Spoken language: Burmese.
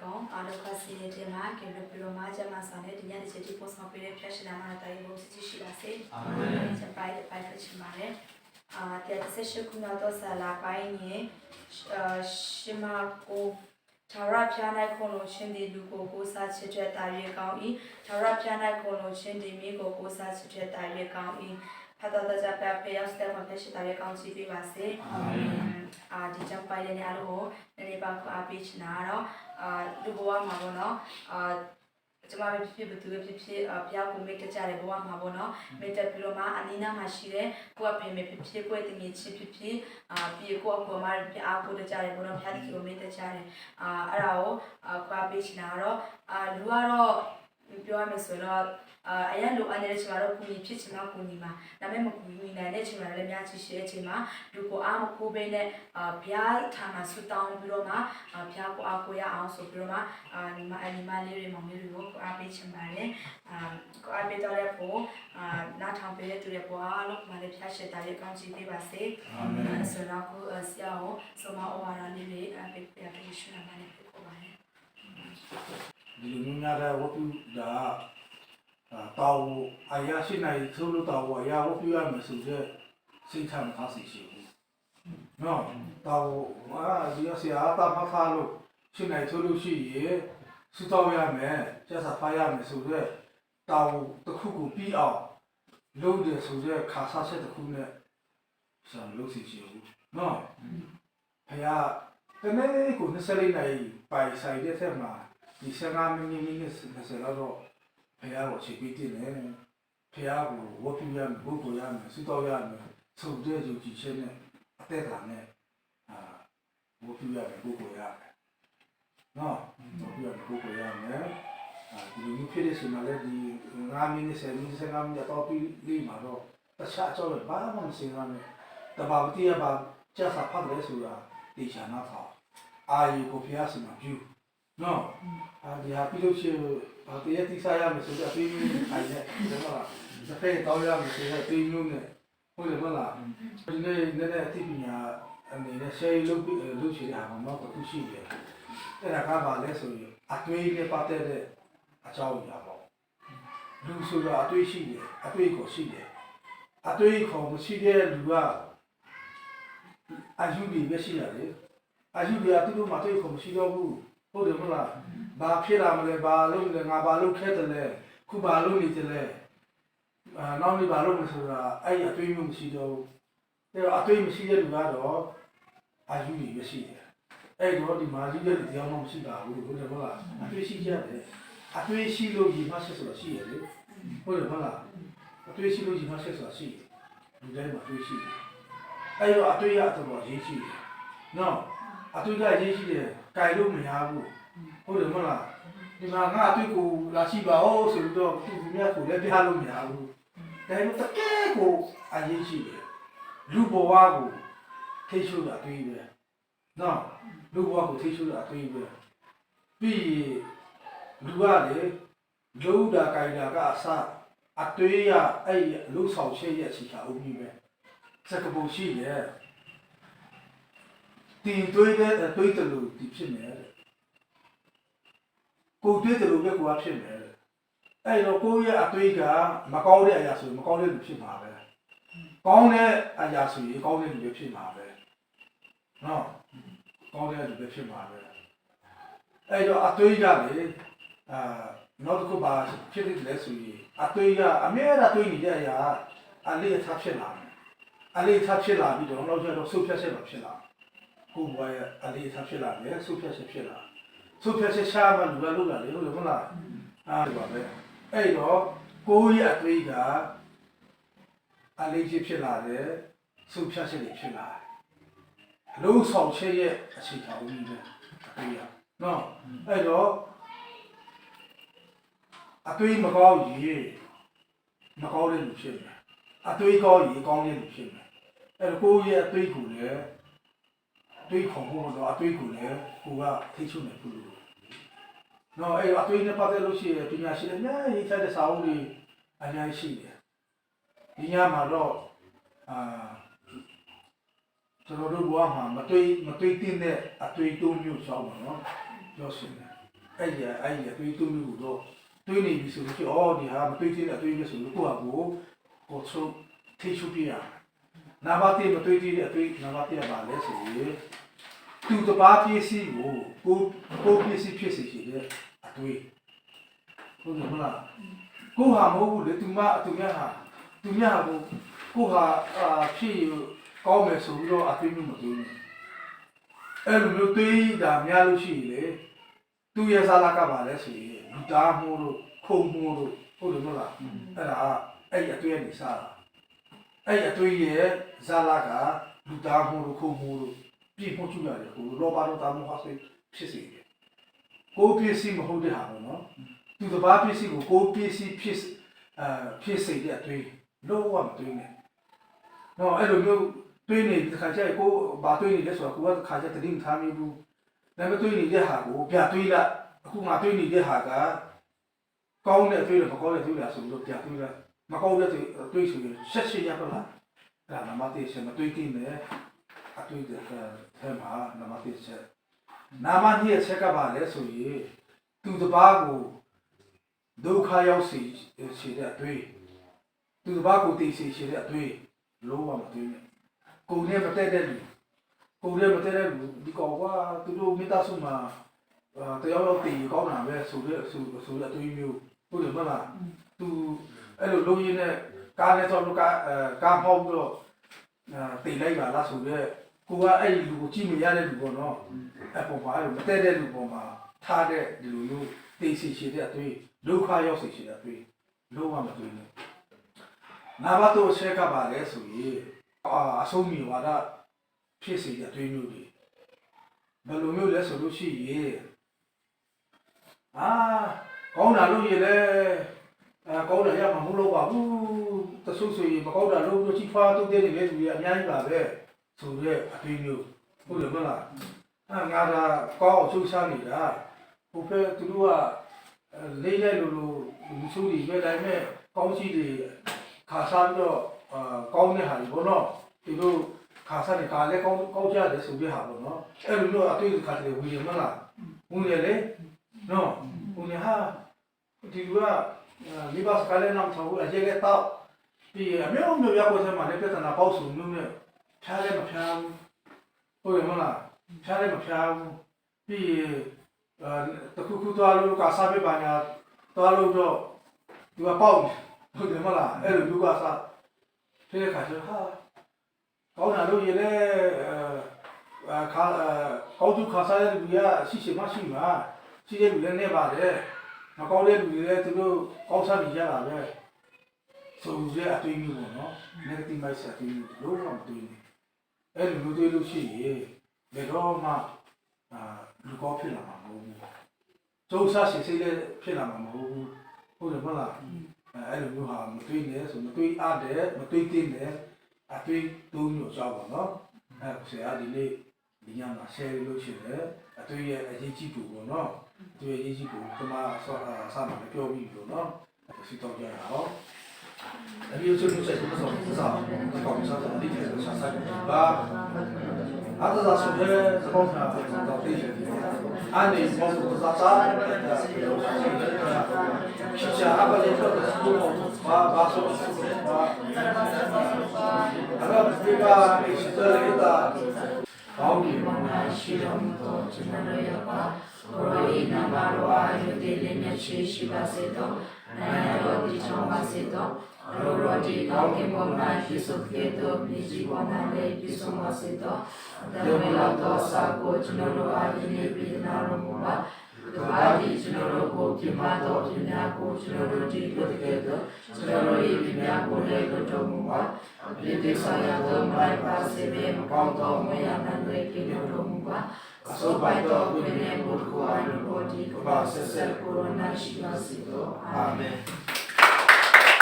alaikum အားလုံးကစီနေတင်မှာကင်ဘရီလိုမာဂျမဆန်တဲ့ဒီညနေချက်ဒီပို့ဆောင်ပေးတဲ့ flash နာမတာရေးဖို့စီစီရှိပါစေ။အာမင်။ချက်ပိုက်ပိုက်ဖချင်ပါတယ်။အာတဲ့ဆက်ရှိခုနောက်တော့ဆလာပိုင်းရင်အာရှမကိုသာရပြားနိုင်ခုလို့ရှင်ဒီလူကိုကိုစားချစ်တဲ့တာရီကောင်းဤသာရပြားနိုင်ခုလို့ရှင်ဒီမိကိုကိုစားချစ်တဲ့တာရီကောင်းဤ ဖတ်တော်တဲ့ကြပြဖေရောက်စတဲ့မှာဖြစ်တာရီကောင်းစီပေးပါစေ။အာမင်။အာဒီကြောင့်ပိုက်တဲ့နေရာလို့နည်းနည်းပါအားပေးချင်တာတော့အာလူဘဝမှာပေါ့နော်အာကျမပဲဖြစ်ဖြစ်ဘသူပဲဖြစ်ဖြစ်အပြားကိုမိတ်တကြတဲ့ဘဝမှာပေါ့နော်မိတ်တက်ပြီးတော့မှအနီးနားမှာရှိတဲ့ကိုယ့်အဖေမေဖြစ်ဖြစ်ကိုယ့်တငယ်ချင်းဖြစ်ဖြစ်အာပြီးကိုယ့်အပေါ်မှာပြအားကိုတကြတယ်ပေါ့နော်ဖျားတိကိုမိတ်တကြတယ်အာအဲ့ဒါကိုအာခွာပေးချင်တာကတော့အာလူကတော့ ပြောရမယ်ဆိုတော့အာအရင်လိုအပ်နေတဲ့ချိန်မှာတော့ကိုကြီးဖြစ်ချင်တော့ကိုကြီးမှာဒါပေမဲ့မကူညီနိုင်တဲ့ချိန်မှာလည်းများချစ်ရှိတဲ့ချိန်မှာလူကိုအားမကိုးပေးနဲ့အာဘုရားထာမှာဆူတောင်းပြီးတော့မှအာဘုရားကိုအားကိုးရအောင်ဆိုပြီးတော့မှအာညီမအညီမလေးတွေမောင်လေးတွေကိုကိုအားပေးချင်ပါတယ်အာကိုအားပေးတော့တဲ့ဖို့အာနားထောင်ပေးတဲ့သူတွေပေါ်အားလုံးမလေးဖျားရှက်တာလေးကောင်းချီးပေးပါစေအာမင်ဆိုတော့ကိုဆရာကိုဆိုမဩဝါဒလေးတွေအပေးပြပေးရှင်လာပါတယ်ဖြစ်ပေါ်ပါတယ် ဒီလိုမျိုးများတဲ့ဝတ်ပြုတာအာတောင်းအရာရှိနိုင်သို့လို့တောင်းအရာဝတ်ပြုရမယ်ဆိုတဲ့စိတ်ထမ်းထားစီရှိဘူးနော်တောင်းအာဒီဆရာတာမဖားလို့ရှိနိုင်သို့လို့ရှိရင်စူတောင်းရမယ်ကျက်စာဖားရမယ်ဆိုတဲ့တောင်းတစ်ခုကိုပြီးအောင်လုပ်တယ်ဆိုတဲ့ခါစားချက်တစ်ခုနဲ့ဆံလုပ်စီရှိဘူးနော်ဖယားတနေ့ကို24နိုင်ပိုင်ဆိုင်တဲ့ဆက်မှာ ဒီ15မိနစ်မိနစ်20လောက်တော့ဖះကိုချိန်ပြီးတင်တယ်ဖះကိုဝတ်ပြရမယ်ဘုကိုရမယ်စူတော့ရမယ်ဆုံတဲ့ယူကြည်ချက်နဲ့အသက်တာနဲ့အာဝတ်ပြရမယ်ဘုကိုရမယ်နော်ဝတ်ပြရမယ်ဘုကိုရမယ်အာဒီလိုမျိုးဖြစ်တဲ့ချိန်မှာလည်းဒီ9မိနစ်10မိနစ်15မိနစ်တော့ပြီးပြီးမှာတော့တခြားအကြောင်းဘာမှမစင်ရမယ်တဘာဝတိယဘာကျဆာဖတ်တယ်ဆိုတာဒီချာနာသာအာယုကိုဖះစမှာပြု နော်အာဒီဟာပြီးလို့ရှိရင်ဘာတည်းတိစားရမယ်ဆိုတော့အသေးမျိုးနဲ့ခိုင်နေတယ်မလားတစ်ဖက်တောင်းရမယ်ဆိုတော့အသေးမျိုးနဲ့ဟုတ်တယ်မလားဒီနေ့နည်းနည်းအသိပညာအနေနဲ့ share လုပ်ပြီးလုပ်ချင်တာကတော့တစ်ခုရှိတယ်အဲ့ဒါကဘာလဲဆိုရင်အတွေးနဲ့ပတ်သက်တဲ့အကြောင်းအရာပေါ့လူဆိုတော့အတွေးရှိတယ်အတွေးကိုရှိတယ်အတွေးကိုမရှိတဲ့လူကအယူတွေပဲရှိရတယ်အယူတွေကသူတို့မှအတွေးကိုမရှိတော့ဘူး ဟုတ်တယ်မလားဘာဖြစ်လာမလဲဘာလုပ်လဲငါဘာလုပ်ခဲ့တယ်လဲခုဘာလုပ်နေတယ်လဲအာနောက်နေ့ဘာလုပ်မလဲဆိုတာအဲ့ဒီအတွေးမျိုးမရှိတော့ဘူးအဲ့တော့အတွေးမရှိတဲ့လူကတော့အာယူကြီးပဲရှိတယ်အဲ့တော့ဒီမာကြီးတဲ့လူတရားမှမရှိတာဘူးဟုတ်တယ်မလားအတွေးရှိကြတယ်အတွေးရှိလို့ဒီမှဆက်ဆိုတာရှိရတယ်ဟုတ်တယ်မလားအတွေးရှိလို့ဒီမှဆက်ဆိုတာရှိတယ်လူတိုင်းမှာအတွေးရှိတယ်အဲ့တော့အတွေးရတော့ရေးရှိတယ်နော် အတူကရေးရှိတယ်ကြိုင်လို့မရဘူးဟုတ်တယ်မဟုတ်လားဒီမှာငါအတူကိုလာရှိပါဦးဆိုပြီးတော့သူမြတ်ကိုလည်းပြလို့မရဘူးဒါပေမဲ့တကယ်ကိုအရေးရှိတယ်လူဘဝကိုထိရှုတာအတွေ့ပဲနော်လူဘဝကိုထိရှုတာအတွေ့ပဲပြီးရင်လူကလေလုံးတာကြိုင်တာကအစအတွေ့ရအဲ့ဒီလူဆောင်ချက်ရဲ့အခြေခံအုပ်ကြီးပဲစကပုံရှိတယ် တင်တွေးတဲ့တွေးတယ်လို့ဒီဖြစ်မယ်တဲ့ကိုတွေးတယ်လို့ပဲကိုကဖြစ်မယ်တဲ့အဲ့တော့ကိုရဲ့အတွေးကမကောင်းတဲ့အရာဆိုရင်မကောင်းတဲ့လူဖြစ်မှာပဲကောင်းတဲ့အရာဆိုရင်ကောင်းတဲ့လူပဲဖြစ်မှာပဲနော်ကောင်းတဲ့လူပဲဖြစ်မှာပဲအဲ့တော့အတွေးကလေအာနောက်တစ်ခုပါဖြစ်တယ်လဲဆိုရင်အတွေးကအမြဲတမ်းတွေးနေတဲ့အရာအလေးအထားဖြစ်လာတယ်အလေးအထားဖြစ်လာပြီးတော့နောက်ကျတော့ဆုတ်ဖြတ်ချက်မှာဖြစ်လာတယ် ကိုယ်ဘဝရဲ့အလေးထားဖြစ်လာတယ်ဆုဖြတ်ချက်ဖြစ်လာဆုဖြတ်ချက်ရှားမှလူကလုပ်လာလေဟုတ်တယ်မဟုတ်လားအားဒီပါပဲအဲ့တော့ကိုယ်ရဲ့အတွေးကအလေးဖြစ်ဖြစ်လာတယ်ဆုဖြတ်ချက်တွေဖြစ်လာတယ်အလုံးဆောင်ချက်ရဲ့အခြေခံဦးကြီးပဲအတွေးရနော်အဲ့တော့အတွေးမကောင်းရင်မကောင်းတဲ့လူဖြစ်မယ်အတွေးကောင်းရင်ကောင်းတဲ့လူဖြစ်မယ်အဲ့တော့ကိုယ့်ရဲ့အတွေးကိုလည်း တွေးခေါ်ဖို့တော့အတွေးကိုလည်းကိုကထိချုံနေဘူးလို့။နော်အဲ့အတွေးနဲ့ပတ်သက်လို့ရှိရင်ပညာရှိတယ်အများကြီးထိုက်တဲ့စာအုပ်တွေအများကြီးရှိတယ်။ဒီညမှာတော့အာကျွန်တော်တို့ဘဝမှာမတွေးမတွေးတင်တဲ့အတွေးတိုးမျိုးရှောင်းပါနော်။ပြောရှင်တယ်အဲ့ဒီအဲ့ဒီအတွေးတူးလို့တော့တွေးနေပြီဆိုလို့ရှိရင်အော်ဒီဟာမတွေးသေးတဲ့အတွေးပဲဆိုလို့ကိုယ့်ဟာကိုယ်ကိုဆိုထိချုပ်ပြရ နာမတိမတွေးသေးတဲ့အတွေးနာမတိရပါလဲဆိုရင်သူတပားပစ္စည်းကိုကိုကိုပစ္စည်းဖြစ်စေရှိတဲ့အတွေးဟုတ်တယ်မလားကိုဟာမဟုတ်ဘူးလေသူမသူများဟာသူများဟာကိုကိုဟာအာဖြစ်ရကောင်းမယ်ဆိုပြီးတော့အတွေးမျိုးမတွေးဘူးအဲ့လိုမျိုးတွေးတာများလို့ရှိရင်လေသူရဲ့ဇာလာကပါလဲဆိုရင်လူသားမှုတို့ခုံမှုတို့ဟုတ်တယ်မဟုတ်လားအဲ့ဒါအဲ့ဒီအတွေ့အနေစားတာ အဲ့ဒီအတွေ့ရဲ့ဇာလာကလူသားမှုတို့ခုံမှုတို့ပြည့်မှုချူရတယ်ဟိုလောဘတို့တာမှုဟာဆိုဖြစ်စေတယ်ကိုယ်ပစ္စည်းမဟုတ်တဲ့ဟာပေါ့နော်သူတစ်ပါးပစ္စည်းကိုကိုယ်ပစ္စည်းဖြစ်အာဖြစ်စေတဲ့အတွေ့လောဘမတွေ့နဲ့နော်အဲ့လိုမျိုးတွေ့နေဒီခါကျရင်ကိုယ်ဘာတွေ့နေလဲဆိုတော့ကိုယ်ကခါကျတတိမထားမိဘူးဒါပေမဲ့တွေးနေတဲ့ဟာကိုပြတွေးလိုက်အခုငါတွေးနေတဲ့ဟာကကောင်းတဲ့တွေးတယ်မကောင်းတဲ့တွေးတယ်ဆိုလို့ပြတွေးလိုက် မကောင်းတဲ့တွေးဆိုရင်ဆက်ရှိရပါလားအဲ့ဒါနမတိစမတွေးတင်တယ်အတွေးတဲ့အဲမှာနမတိဆက်နာမကြီးရဲ့ဆက်ကပါလဲဆိုရင်သူတစ်ပါးကိုဒုက္ခရောက်စီရှိတဲ့အတွေးသူတစ်ပါးကိုတည်စီရှိတဲ့အတွေးလုံးဝမတွေးနဲ့ကိုယ်နဲ့မတည့်တဲ့လူကိုယ်လည်းမတည့်တဲ့လူဒီကောင်ကသူတို့မိသားစုမှာအာတယောက်တော့တည်ကောင်းတာပဲဆိုတဲ့ဆိုဆိုတဲ့အတွေးမျိုးဟုတ်တယ်မလားသူ အဲ့လိုလုံးရင်းနဲ့ကားနဲ့တော့လူကအဲကားပေါက်ပြီးတော့အာတည်လိုက်ပါလားဆိုတဲ့ကိုကအဲ့ဒီလူကိုကြည့်မရတဲ့လူပေါ့နော်အပေါ်မှာအဲ့လိုမတည့်တဲ့လူပေါ်မှာထားတဲ့ဒီလိုမျိုးတည်စီရှိတဲ့အတွေးဒုက္ခရောက်စီရှိတဲ့အတွေးလုံးဝမတွေးနဲ့နာဘတ်ဆက်ကပါလဲဆိုရင်အာအဆုံးမီဝါဒဖြစ်စေတဲ့အတွေးမျိုးတွေဘယ်လိုမျိုးလဲဆိုလို့ရှိရင်အာကောင်းတာလို့ရလေ အဲကောင်းတာရမှာမဟုတ်လို့ပါဘူးတဆုပ်ဆိုရင်မကောင်းတာလို့လို့ချိဖွာတုတ်တဲ့နေလေလူကြီးအများကြီးပါပဲဆိုရဲအတွေးမျိုးဟုတ်တယ်မလားအာငါကကောင်းအောင်ချုပ်ရှားနေတာဟိုဖက်သူတို့ကလေးတဲ့လူလူလူစုတွေပဲဒါပေမဲ့ကောင်းချီတွေခါစားပြီးတော့အာကောင်းတဲ့ဟာတွေဘောနော်သူတို့ခါစားနေကာလည်းကောင်းကောင်းကြတယ်ဆိုပြဟာပေါ့နော်အဲ့လိုမျိုးအတွေ့အကြုံတွေဝင်ရမလားဝင်ရလေနော်ဝင်ရဟာဒီလူက မိဘစကားလည်းနောက်ထောက်အရေးလည်းတော့ပြီးအမျိုးမျိုးရောက်ပေါ်စမှာလည်းပြဿနာပေါ့ဆိုမျိုးနဲ့ဖြားလည်းမဖြားဘူးဟုတ်ရမလားဖြားလည်းမဖြားဘူးပြီးအဲတခုခုသွားလို့ကစားပြပါညာသွားလို့တော့သူကပေါ့ဟုတ်တယ်မလားအဲ့လိုလူကစားတဲ့ခါကျဟာကောင်းတာလို့ရလေအဲခါကောင်းသူခါစားတဲ့လူကရှိရှိ မရှိမှာရှိတဲ့လူလည်းနေပါတယ်မကောင်းတဲ့လူတွေလည်းသူတို့ကောင်းစားနေကြတာပဲဆိုရအတွေ့အကြုံပေါ့နော် negative mindset တွေလို့တော့မတွေ့ဘူးအဲ့လိုမျိုးတွေ့လို့ရှိရင်ဘယ်တော့မှအာလူကောင်းဖြစ်လာမှာမဟုတ်ဘူးကျုံစားရှိစိတ်လည်းဖြစ်လာမှာမဟုတ်ဘူးဟုတ်တယ်မဟုတ်လားအဲ့လိုမျိုးဟာမတွေ့နဲ့ဆိုမတွေ့အပ်တယ်မတွေ့တင်တယ်အတွေ့သုံးမျိုးကြောက်ပါတော့အဲဆရာဒီနေ့ဒီညမှာ share လို့ရှိတယ်အတွေ့ရဲ့အရေးကြီးပုံပေါ့နော် အတွေ့အရေးကြီးပုံဒီမှာဆောအစားမှာလည်းပြောပြီးလို့နော်အဲစီတော့ကြရအောင်အပြီးဆုံးလို့ဆက်လို့ဆောစားဒီကောင်စားတယ်ဒီထဲကစားစားပါအားသာဆိုတဲ့သဘော ထားတော့သိတယ်အနေဘောစားစားရှိချာအပလေးတော့ဘာဘာဆိုဘာ Allora, spiega il cittadinità. ကောင်းပြီဘာနာရှိတော်မူသောကျွန်တော်တို့ရဲ့ပါကိုရိုဤနာမတော်အာယုတိလေးမြတ်ရှိရှိပါစေသောနာတော်ဒီချောင်းပါစေသောရောရောဒီကောင်းကင်ဘုံ၌ပြည့်စုံခဲ့သောမြည်ကြီးပေါ်၌လည်းပြည့်စုံပါစေသောတမန်တော်သောစာကိုကျွန်တော်တို့အားယနေ့ပြည်နာတော်မူပါဒီပါဒီကျွန်တော်တို့ကိုပြမတော်ပြများကိုကျွန်တော်တို့ဒီလိုတကယ်တော့ကျွန်တော်တို့ဤပြများကိုလည်းလွတ်တော်မူပါဒီတိဆိုင်ရာသောမိုင်ပါစေဘေမကောင်းသောမယနာတွေကင်းတော်မူပါ အစောပိုင်းတော်ဝိနည်း